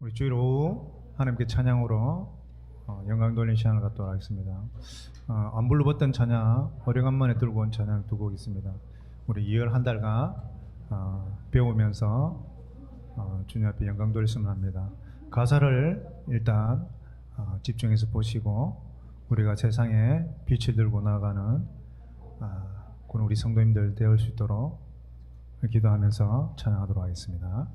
우리 주일 오후 하나님께 찬양으로 어, 영광 돌리는 시간을 갖도록 하겠습니다. 어, 안 불러봤던 찬양, 오래간만에 들고 온 찬양 두 곡 있습니다. 우리 2월 한 달간 어, 배우면서 어, 주님 앞에 영광 돌렸으면 합니다. 가사를 일단 어, 집중해서 보시고 우리가 세상에 빛을 들고 나아가는 아, 그런 우리 성도님들 되올 수 있도록 기도하면서 찬양하도록 하겠습니다.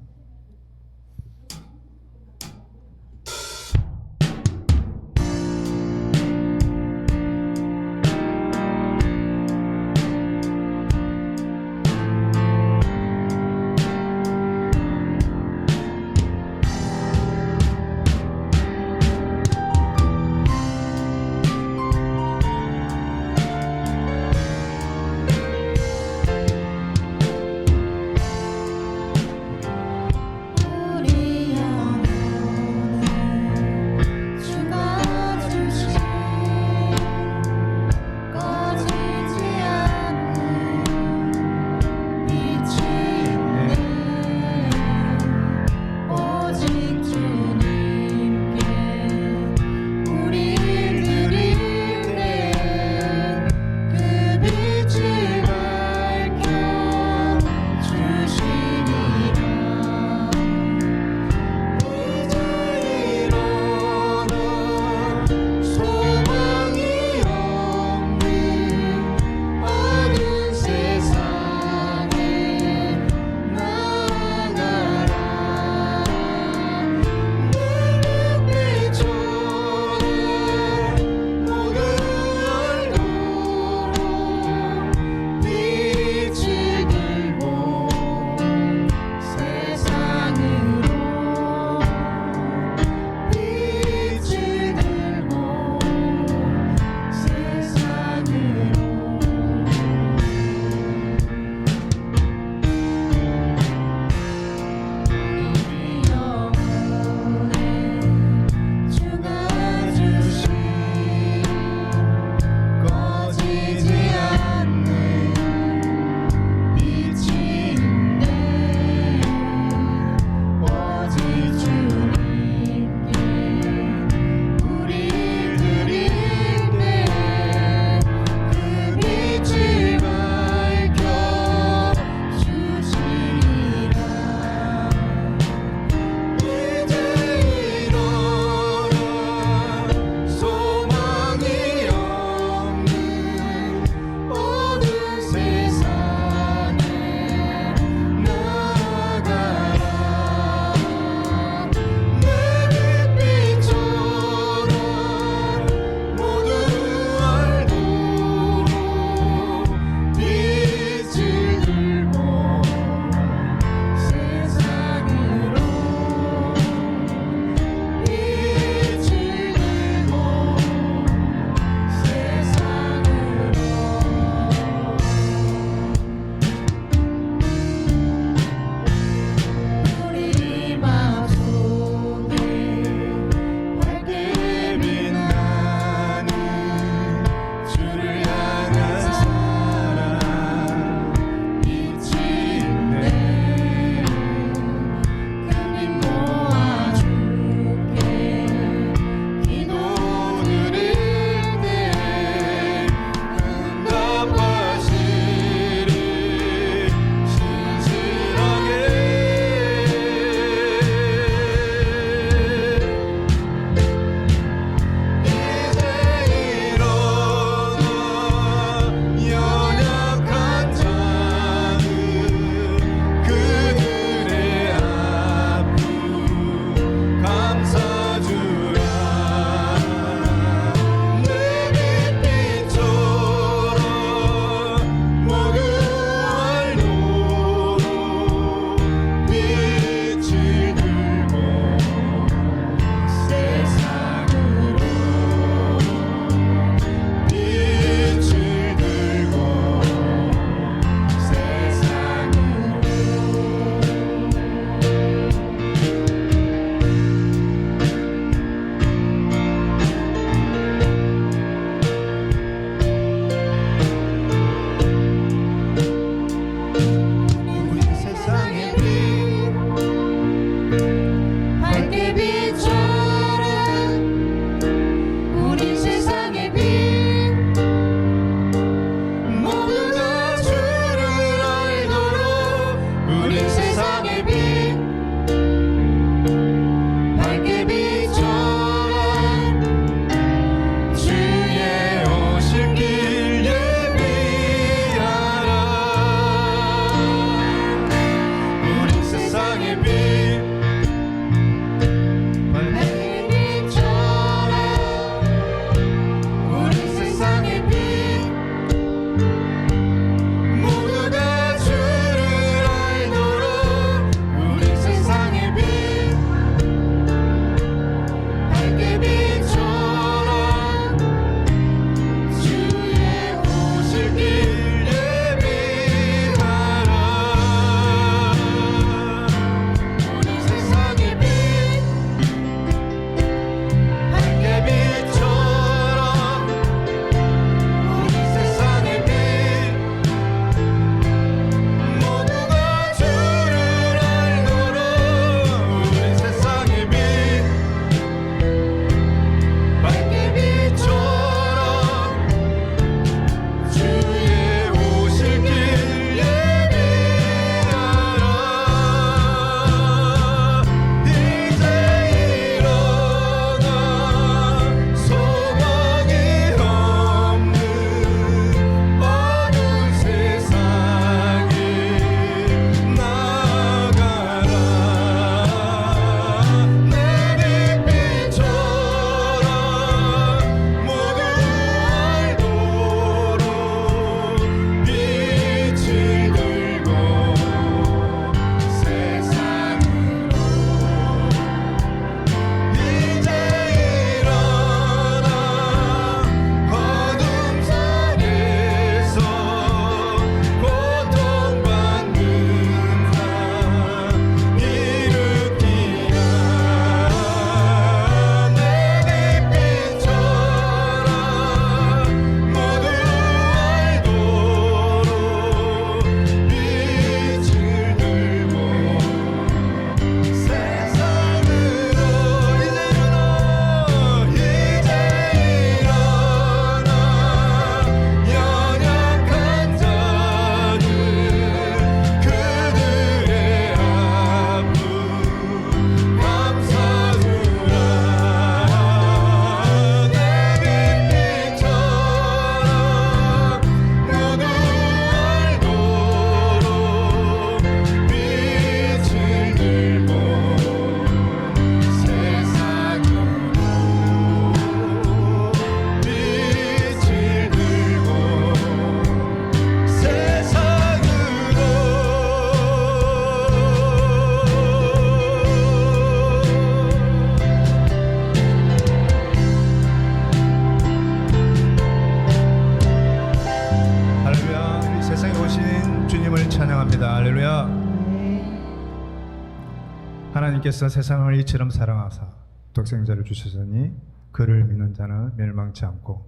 하나님께서 세상을 이처럼 사랑하사 독생자를 주셨으니 그를 믿는 자는 멸망치 않고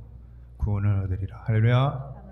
구원을 얻으리라. 할렐루야.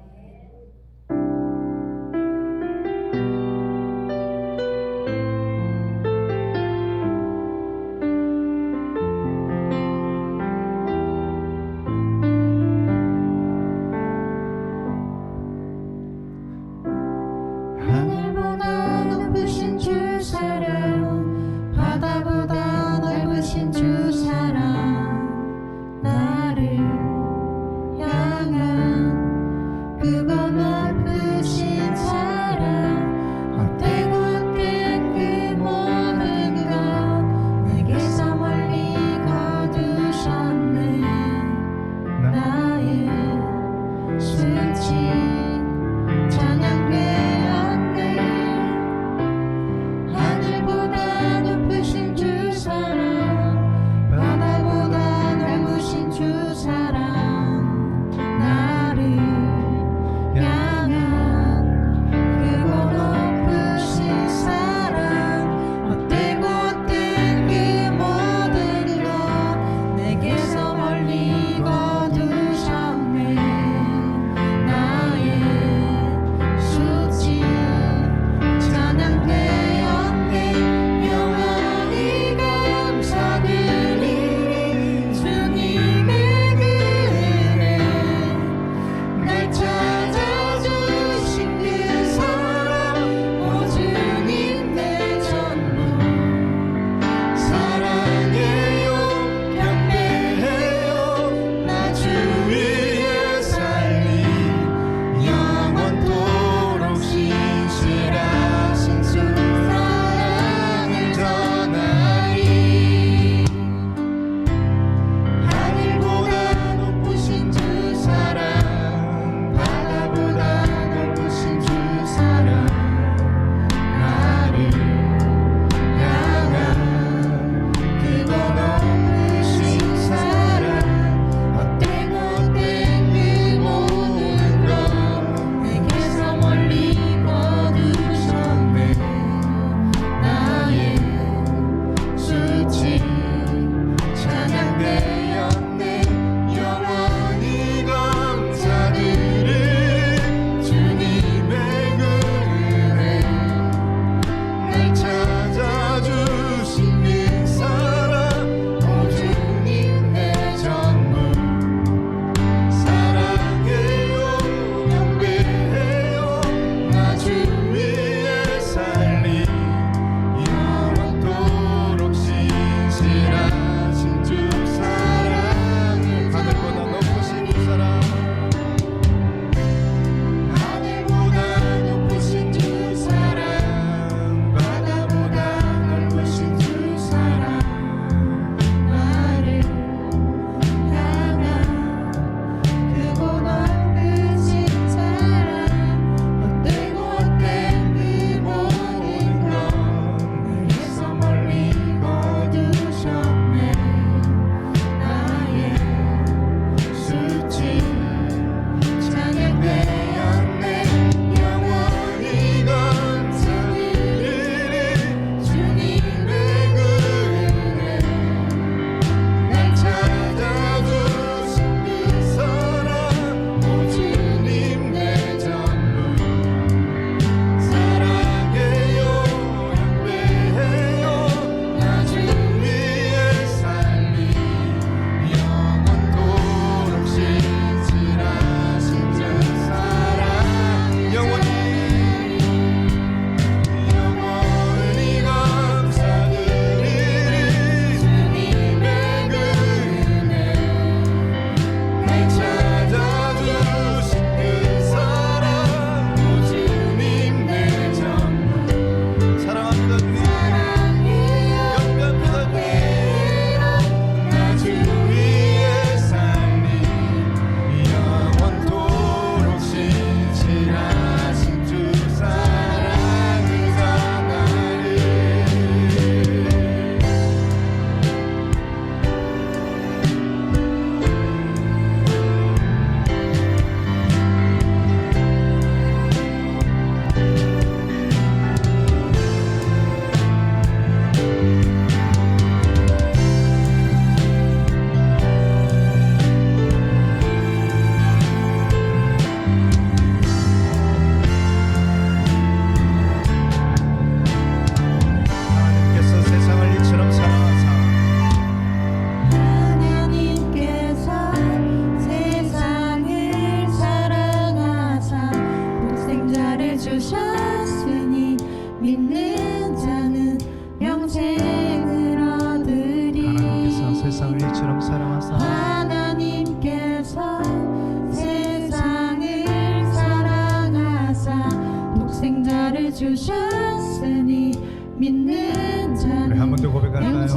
주셨으니 믿는 자는 우리 한 번 더 고백할까요?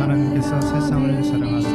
하나님께서 세상을 사랑하사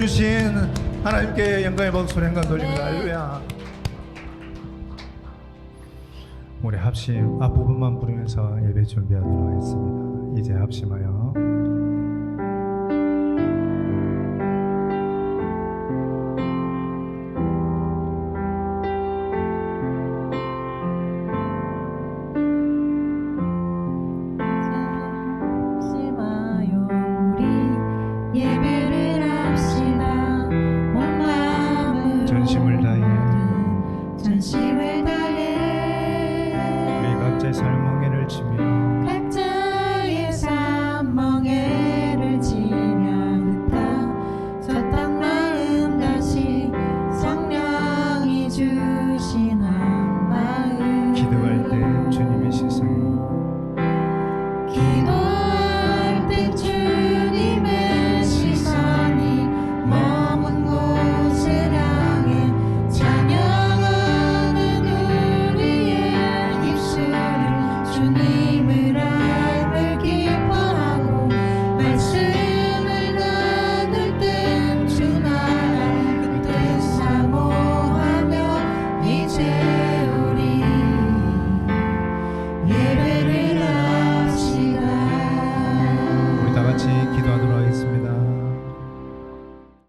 주신 하나님께 영광의 박수를 행간 돌립니다. 네. 할렐루야. 우리 합심 앞부분만 부르면서 예배 준비하도록 하겠습니다. 이제 합심하여